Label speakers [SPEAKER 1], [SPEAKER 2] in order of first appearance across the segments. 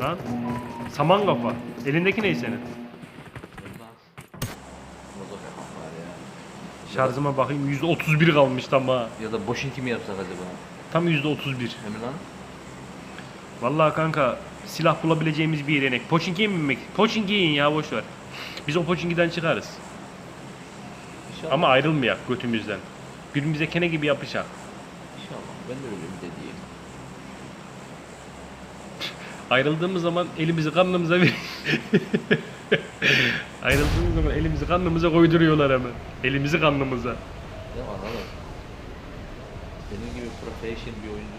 [SPEAKER 1] Lan saman kafa. Elindeki ne senin? Şarjıma bakayım %31 kalmış tam ha.
[SPEAKER 2] Ya da boşinki mi yapsak acaba?
[SPEAKER 1] Tam %31.
[SPEAKER 2] Hemen lan.
[SPEAKER 1] Vallahi kanka silah bulabileceğimiz bir yere inek. Poçinki'ye mi binmek? Poçinki'ye in ya boş ver. Biz o Poçinki'den çıkarız.
[SPEAKER 2] İnşallah.
[SPEAKER 1] Ama ayrılmayak götümüzden. Birbirimize kene gibi yapışak.
[SPEAKER 2] İnşallah. Ben de öyle bir dediğim.
[SPEAKER 1] Ayrıldığımız zaman elimizi karnımıza ver. Ayrıldığımız zaman elimizi karnımıza koyduruyorlar hemen. Elimizi karnımıza.
[SPEAKER 2] Ya anladım. Senin gibi profession bir oyuncu.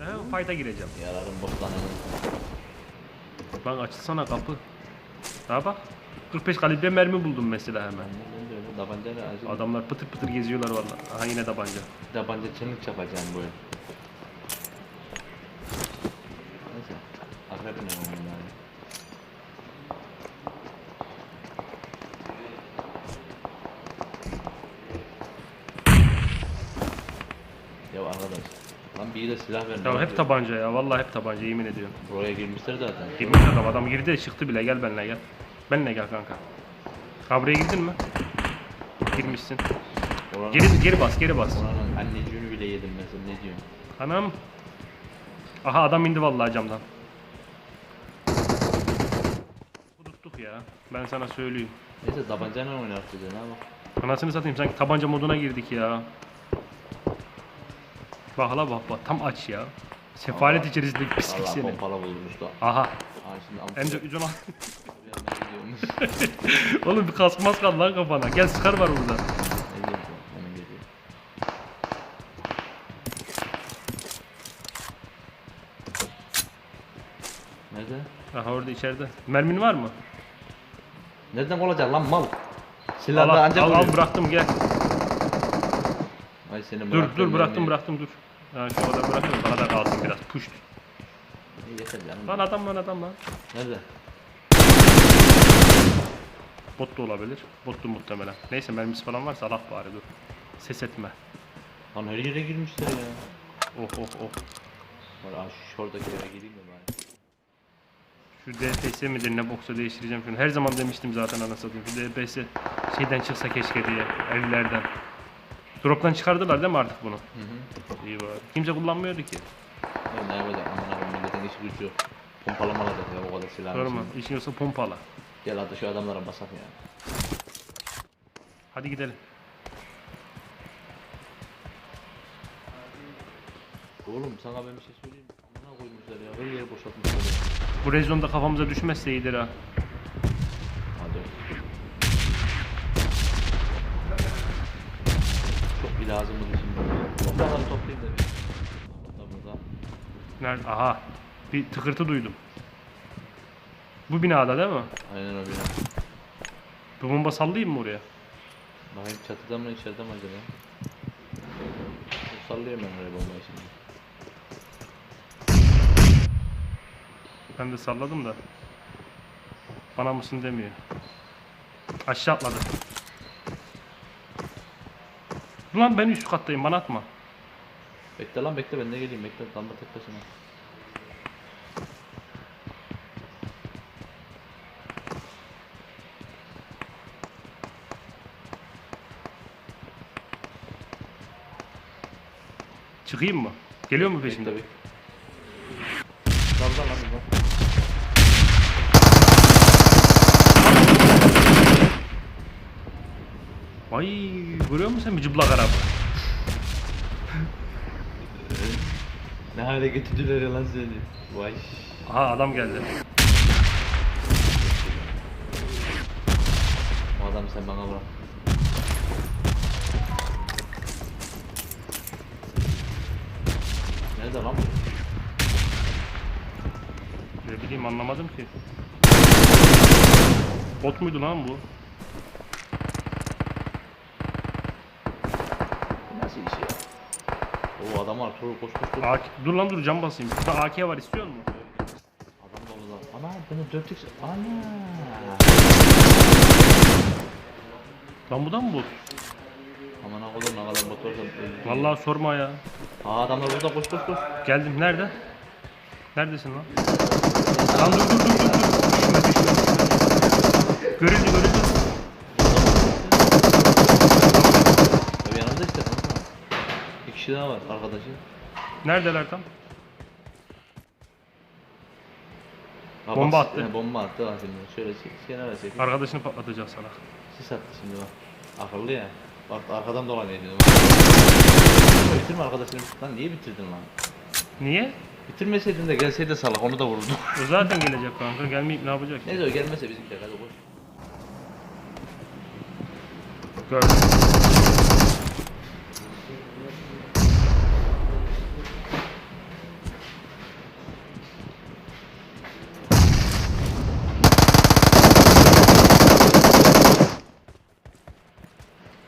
[SPEAKER 1] Ben fight'a gireceğim.
[SPEAKER 2] Yararım botlanır.
[SPEAKER 1] Lan açılsana kapı. Daha bak. 45 kalibre mermi buldum mesela hemen.
[SPEAKER 2] Acil.
[SPEAKER 1] Adamlar pıtır pıtır geziyorlar vallahi. Aha yine tabanca.
[SPEAKER 2] Tabanca challenge yapacağım bu oyun. Neyse. Oyun yani. Ya arkadaş. Lan biri de silah ver.
[SPEAKER 1] Ya hep tabanca ya. Vallahi hep tabanca yemin ediyorum.
[SPEAKER 2] Buraya girmişler zaten.
[SPEAKER 1] Girmiş adam. Adam girdi de çıktı bile. Gel benimle gel. Benimle gel kanka. Ha buraya girdin mi? Girmişsin.
[SPEAKER 2] Oranın,
[SPEAKER 1] Geri, geri bas geri bas.
[SPEAKER 2] oranın anneciğini bile yedim ben sen ne diyorsun?
[SPEAKER 1] Anam. Aha adam indi vallahi camdan. Ya. Ben sana söyleyeyim.
[SPEAKER 2] Neyse tabancayla dedi ha bak.
[SPEAKER 1] Anasını satayım sanki tabanca moduna girdik ya. Bak hala bak bak tam aç ya. Sefalet içerisindeki pislik
[SPEAKER 2] Allah
[SPEAKER 1] seni.
[SPEAKER 2] pompala bulmuş da.
[SPEAKER 1] Aha.
[SPEAKER 2] Aa şimdi ampul
[SPEAKER 1] M4 116.
[SPEAKER 2] ne gidiyormuş.
[SPEAKER 1] Oğlum bir kaskmaz kaldı lan kafana. Gel sıkar var burada.
[SPEAKER 2] Hemen geliyor. Nerede?
[SPEAKER 1] Aha orada içeride. Mermin var mı?
[SPEAKER 2] Nereden olacak lan mal?
[SPEAKER 1] Al,
[SPEAKER 2] Silahla
[SPEAKER 1] al,
[SPEAKER 2] ancak
[SPEAKER 1] al, al
[SPEAKER 2] vuruyor.
[SPEAKER 1] bıraktım gel.
[SPEAKER 2] Ay seni
[SPEAKER 1] Dur dur bıraktım bıraktım dur. Ha şu kadar bıraktım bana da kalsın biraz. Puşt.
[SPEAKER 2] İyi, Yeter canım.
[SPEAKER 1] Lan adam lan adam lan.
[SPEAKER 2] Nerede?
[SPEAKER 1] Bot da olabilir. Bottu muhtemelen. Neyse mermisi falan varsa Allah bari dur. Ses etme.
[SPEAKER 2] Lan her yere girmişler ya.
[SPEAKER 1] Oh oh oh.
[SPEAKER 2] Var şu şuradaki eve gireyim de.
[SPEAKER 1] Şu DPS midir ne boksa değiştireceğim şunu. Her zaman demiştim zaten anasını satayım. Şu DPS şeyden çıksa keşke diye. Evlerden. Drop'tan çıkardılar değil mi artık bunu?
[SPEAKER 2] Hı hı.
[SPEAKER 1] İyi bari. Kimse kullanmıyordu ki.
[SPEAKER 2] Ya ne yapacak aman abim milletin işi gücü yok. Pompalama alacak ya o kadar silah.
[SPEAKER 1] Mu? İşin yoksa pompala.
[SPEAKER 2] Gel hadi şu adamlara basak ya.
[SPEAKER 1] Hadi gidelim.
[SPEAKER 2] Oğlum sana ben bir şey söyleyeyim. Amına koymuşlar ya. Her yeri boşaltmışlar.
[SPEAKER 1] Bu rezonda kafamıza düşmezse iyidir ha.
[SPEAKER 2] Hadi. Çok bir lazımdı şimdi. Toprağları toplayayım da bir. Burada.
[SPEAKER 1] Nerede? Aha. Bir tıkırtı duydum. Bu binada değil mi?
[SPEAKER 2] Aynen öyle.
[SPEAKER 1] Bu bomba sallayayım mı oraya?
[SPEAKER 2] Bakayım çatıda mı içeride mi acaba? Sallıyorum ben oraya bombayı şimdi.
[SPEAKER 1] Ben de salladım da. Bana mısın demiyor. Aşağı atladı. Ulan ben üst kattayım bana atma.
[SPEAKER 2] Bekle lan bekle ben de geleyim bekle lamba tek başına.
[SPEAKER 1] Çıkayım mı? Geliyor mu peşimde?
[SPEAKER 2] bekle. Dalga lan
[SPEAKER 1] Vay görüyor musun sen bir cıplak araba?
[SPEAKER 2] Ne hale getirdiler lan seni. Vay.
[SPEAKER 1] Aha adam geldi.
[SPEAKER 2] O adam sen bana bırak. Nerede lan? bu?
[SPEAKER 1] Ne bileyim anlamadım ki. Bot muydu lan? Bu
[SPEAKER 2] Nasıl iş ya? Oo adam var. Dur koş koş koş.
[SPEAKER 1] AK dur lan dur cam basayım. Burada AK var istiyor musun?
[SPEAKER 2] Adam dolu lan. Ana beni 4x. Ana.
[SPEAKER 1] Lan bu da mı bot?
[SPEAKER 2] Aman oğlum ne kadar motor da
[SPEAKER 1] Vallahi sorma ya.
[SPEAKER 2] Aa adamlar burada koş koş koş.
[SPEAKER 1] Geldim nerede? Neredesin lan? Lan dur dur dur dur. dur. Görüldü görüldü.
[SPEAKER 2] Abi yanımda işte kanka. Bir kişi daha var arkadaşı.
[SPEAKER 1] Neredeler tam?
[SPEAKER 2] Ha,
[SPEAKER 1] Bomba
[SPEAKER 2] bak,
[SPEAKER 1] attı.
[SPEAKER 2] he, bomba attı bak şimdi. Şöyle çek, kenara çek.
[SPEAKER 1] Arkadaşını patlatacak sana.
[SPEAKER 2] Sis attı şimdi bak. Akıllı ya. Bak arkadan dolanıyor şimdi. Bitirme arkadaşını. Lan niye bitirdin lan?
[SPEAKER 1] Niye?
[SPEAKER 2] Bitirmeseydin de gelseydi salak onu da vururdum.
[SPEAKER 1] O zaten gelecek kanka. Gelmeyip ne yapacak?
[SPEAKER 2] Neyse o gelmese bizimkiler hadi boş.
[SPEAKER 1] Gördüm.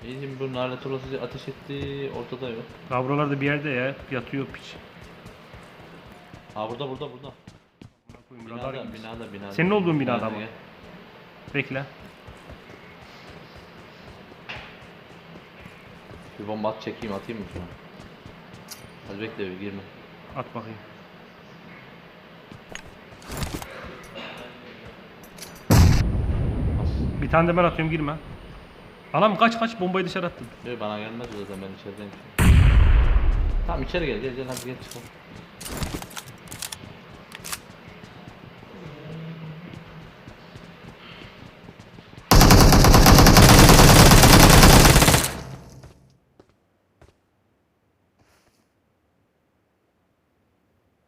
[SPEAKER 2] İyicim bu nalet olası ateş etti ortada yok.
[SPEAKER 1] Daha buralarda bir yerde ya. Yatıyor piç.
[SPEAKER 2] Ha burada burada burada.
[SPEAKER 1] Koyayım, radar
[SPEAKER 2] Binada binada binada.
[SPEAKER 1] Senin olduğun binada mı? Bekle.
[SPEAKER 2] Bir bomba at çekeyim atayım mı şuna? Hadi bekle bir girme.
[SPEAKER 1] At bakayım. Bir tane de ben atıyorum girme. Anam kaç kaç bombayı dışarı attın.
[SPEAKER 2] Yok bana gelmez o zaten ben içerideyim. Tamam içeri gel gel gel hadi gel çıkalım.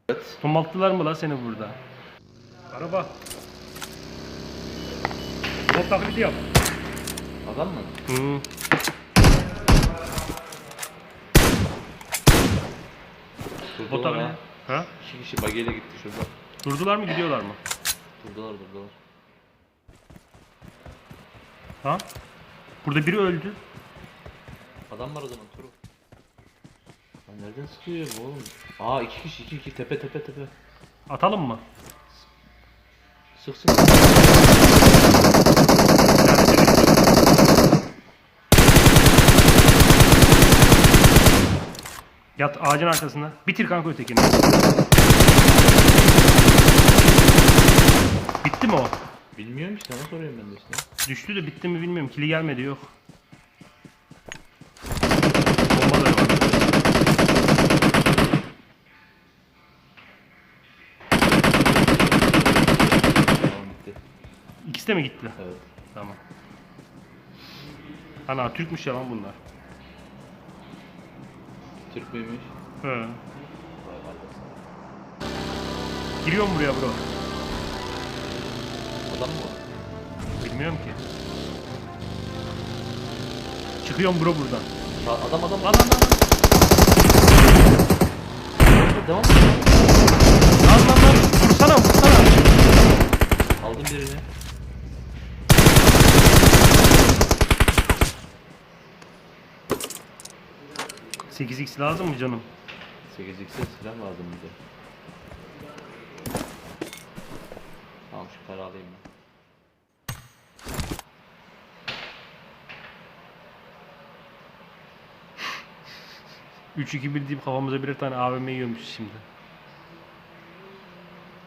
[SPEAKER 2] Evet.
[SPEAKER 1] Tomalttılar mı la seni burada? Araba. Bot taklidi yap.
[SPEAKER 2] Adam mı?
[SPEAKER 1] Hı. Bot
[SPEAKER 2] Durdular ha.
[SPEAKER 1] Ha?
[SPEAKER 2] İki kişi bagiyle gitti şurada.
[SPEAKER 1] Durdular mı gidiyorlar mı?
[SPEAKER 2] Durdular durdular.
[SPEAKER 1] Ha? Burada biri öldü.
[SPEAKER 2] Adam var o zaman Turu. Lan nereden sıkıyor bu oğlum? Aa iki kişi iki iki tepe tepe tepe.
[SPEAKER 1] Atalım mı?
[SPEAKER 2] Sık sık.
[SPEAKER 1] Yat ağacın arkasında. Bitir kanka ötekini. Bitti mi o?
[SPEAKER 2] Bilmiyorum ki sana soruyorum ben de işte.
[SPEAKER 1] Düştü de bitti mi bilmiyorum. Kili gelmedi yok. Bomba da yok.
[SPEAKER 2] Tamam bitti.
[SPEAKER 1] İkisi de mi gitti?
[SPEAKER 2] Evet.
[SPEAKER 1] Tamam. Ana Türkmüş ya lan bunlar.
[SPEAKER 2] Türk müymüş?
[SPEAKER 1] He.
[SPEAKER 2] Arkadaş.
[SPEAKER 1] Giriyorum buraya bro.
[SPEAKER 2] Adam mı?
[SPEAKER 1] Bilmiyorum ki. Çıkıyorum bro buradan.
[SPEAKER 2] Ha, adam adam
[SPEAKER 1] Lan lan lan.
[SPEAKER 2] Devam.
[SPEAKER 1] Lan lan lan. Vursana vursana.
[SPEAKER 2] Aldım birini.
[SPEAKER 1] Sekiz x lazım mı canım?
[SPEAKER 2] 8x'e silah lazım bize. Tamam şu para alayım ben.
[SPEAKER 1] Üç iki bir deyip kafamıza birer tane AVM yiyormuş şimdi.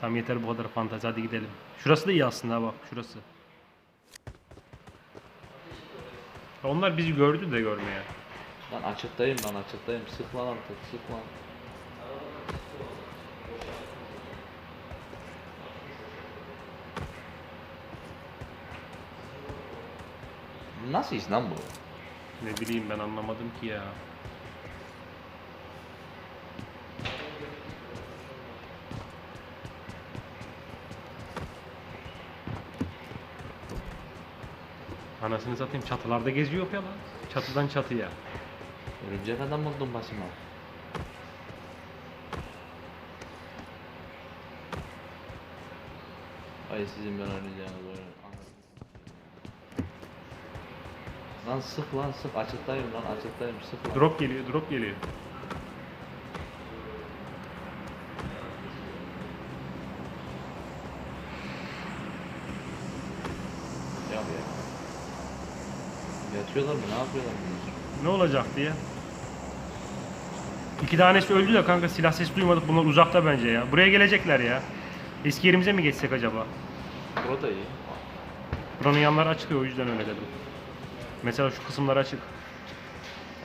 [SPEAKER 1] Tamam yeter bu kadar fantezi hadi gidelim. Şurası da iyi aslında ha bak şurası. Onlar bizi gördü de görmeye.
[SPEAKER 2] Lan açıktayım lan açıktayım. Sık lan artık sık. Nasıl iş lan bu?
[SPEAKER 1] Ne bileyim ben anlamadım ki ya. Anasını satayım çatılarda geziyor ya lan. Çatıdan çatıya.
[SPEAKER 2] Örümcek adam oldum başıma. Ay sizin ben oynayacağınız oyun. Anladım. Lan sık lan sık açıktayım lan açıktayım sık lan.
[SPEAKER 1] Drop geliyor, drop geliyor.
[SPEAKER 2] Yok ya. Yatıyorlar mı ne yapıyorlar bunlar?
[SPEAKER 1] Ne olacak diye. İki tanesi öldü de kanka silah sesi duymadık. Bunlar uzakta bence ya. Buraya gelecekler ya. Eski yerimize mi geçsek acaba?
[SPEAKER 2] Burada iyi.
[SPEAKER 1] Buranın yanları açık ya o yüzden öyle dedim. Mesela şu kısımlar açık.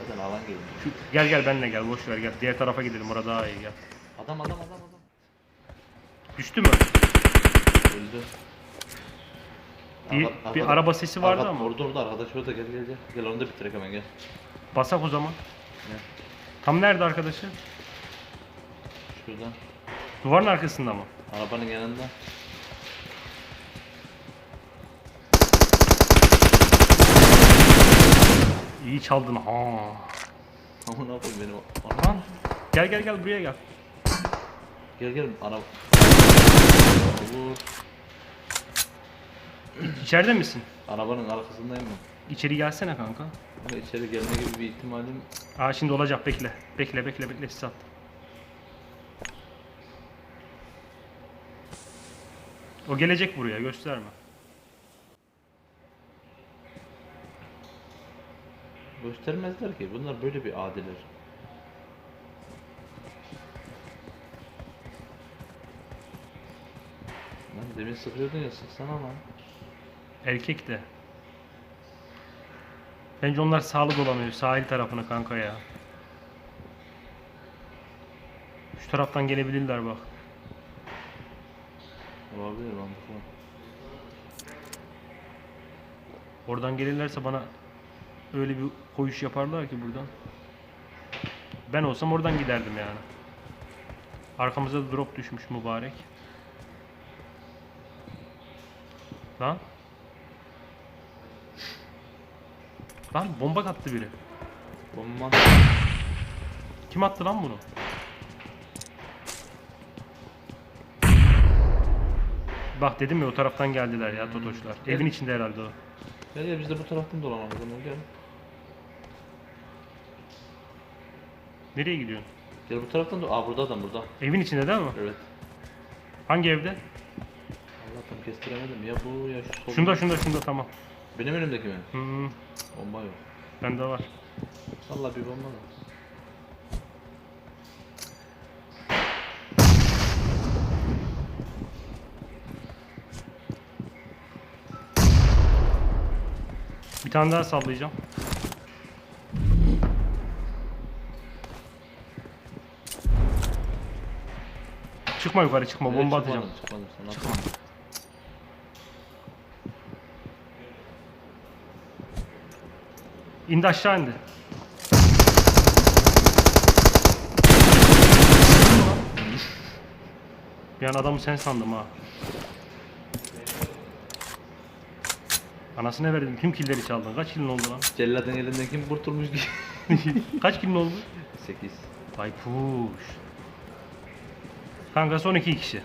[SPEAKER 2] Zaten alan geliyor.
[SPEAKER 1] Şu, gel gel benimle gel boş ver gel. Diğer tarafa gidelim orada daha iyi gel.
[SPEAKER 2] Adam adam adam adam.
[SPEAKER 1] Düştü mü?
[SPEAKER 2] Öldü.
[SPEAKER 1] Bir, bir araba sesi vardı ama.
[SPEAKER 2] Orada orada arkadaş orada gel gel gel. Gel onu da bitirek hemen gel.
[SPEAKER 1] Basak o zaman. Tam nerede arkadaşı?
[SPEAKER 2] Şuradan.
[SPEAKER 1] Duvarın arkasında mı?
[SPEAKER 2] Arabanın yanında.
[SPEAKER 1] İyi çaldın ha.
[SPEAKER 2] Ama ne yapayım benim? Ana.
[SPEAKER 1] Gel gel gel buraya gel.
[SPEAKER 2] Gel gel ara. Olur.
[SPEAKER 1] İçeride misin?
[SPEAKER 2] Arabanın arkasındayım ben.
[SPEAKER 1] İçeri gelsene kanka.
[SPEAKER 2] Ama içeri gelme gibi bir ihtimalim
[SPEAKER 1] Aa şimdi olacak bekle. Bekle bekle bekle at. O gelecek buraya gösterme.
[SPEAKER 2] göstermezler ki. Bunlar böyle bir adiler. Lan demin sıkıyordun ya sıksana lan.
[SPEAKER 1] Erkek de. Bence onlar sağlı dolanıyor sahil tarafına kanka ya. Şu taraftan gelebilirler bak.
[SPEAKER 2] Olabilir mantıklı.
[SPEAKER 1] Oradan gelirlerse bana öyle bir koyuş yaparlar ki buradan. Ben olsam oradan giderdim yani. Arkamıza drop düşmüş mübarek. Lan. Lan bomba attı biri.
[SPEAKER 2] Bomba
[SPEAKER 1] Kim attı lan bunu? Bak dedim ya o taraftan geldiler ya totoşlar. Evin içinde herhalde o.
[SPEAKER 2] Gel gel biz de bu taraftan dolanalım o zaman gel.
[SPEAKER 1] Nereye gidiyorsun?
[SPEAKER 2] Gel bu taraftan da. Aa burada adam burada.
[SPEAKER 1] Evin içinde değil mi?
[SPEAKER 2] Evet.
[SPEAKER 1] Hangi evde?
[SPEAKER 2] Allah tam kestiremedim. Ya bu ya şu sol.
[SPEAKER 1] Şunda şunda şunda tamam.
[SPEAKER 2] Benim önümdeki mi?
[SPEAKER 1] Hmm,
[SPEAKER 2] Bomba yok.
[SPEAKER 1] bende var.
[SPEAKER 2] Allah bir bomba da.
[SPEAKER 1] Bir tane daha sallayacağım. Çıkma yukarı çıkma bomba
[SPEAKER 2] çıkmadım,
[SPEAKER 1] atacağım.
[SPEAKER 2] Çıkmadım sana.
[SPEAKER 1] Çıkma. İndi aşağı indi. Bir an adamı sen sandım ha. Anasına verdim. Tüm killeri çaldın. Kaç kilin oldu lan?
[SPEAKER 2] Celladın elinden kim kurtulmuş ki?
[SPEAKER 1] Kaç kilin oldu?
[SPEAKER 2] 8.
[SPEAKER 1] Vay puş. Kanka son iki kişi.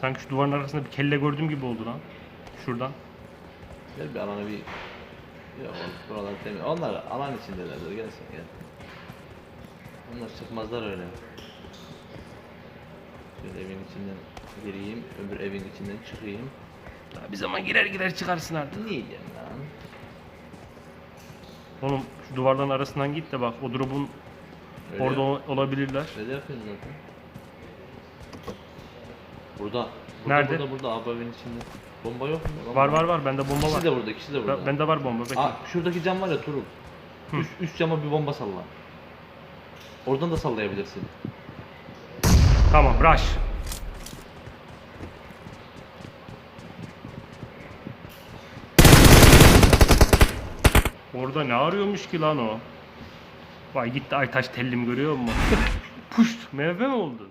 [SPEAKER 1] Sanki şu duvarın arkasında bir kelle gördüğüm gibi oldu lan. Şuradan.
[SPEAKER 2] Gel bir alana bir... Yok buralar temiz. Onlar alan içindelerdir. Gelsin gel. Onlar çıkmazlar öyle. Şöyle evin içinden gireyim. Öbür evin içinden çıkayım.
[SPEAKER 1] Daha bir zaman girer girer çıkarsın artık.
[SPEAKER 2] Ne yiyeceğim lan?
[SPEAKER 1] Oğlum şu duvarların arasından git de bak o drop'un
[SPEAKER 2] Öyle
[SPEAKER 1] orada
[SPEAKER 2] yap-
[SPEAKER 1] ol- olabilirler.
[SPEAKER 2] Öyle yapıyoruz zaten. Burada. burada
[SPEAKER 1] Nerede?
[SPEAKER 2] Burada burada abi evin içinde. Bomba yok mu?
[SPEAKER 1] Var var var bende bomba
[SPEAKER 2] İkisi
[SPEAKER 1] var.
[SPEAKER 2] de burada, ikisi de burada.
[SPEAKER 1] Ben- Bende var bomba bekle.
[SPEAKER 2] Aa, şuradaki cam var ya Turul.
[SPEAKER 1] Hı.
[SPEAKER 2] Üst, üst cama bir bomba salla. Oradan da sallayabilirsin.
[SPEAKER 1] Tamam rush. Orada ne arıyormuş ki lan o? Vay gitti Aytaş tellim görüyor musun? Puşt MF mi oldu?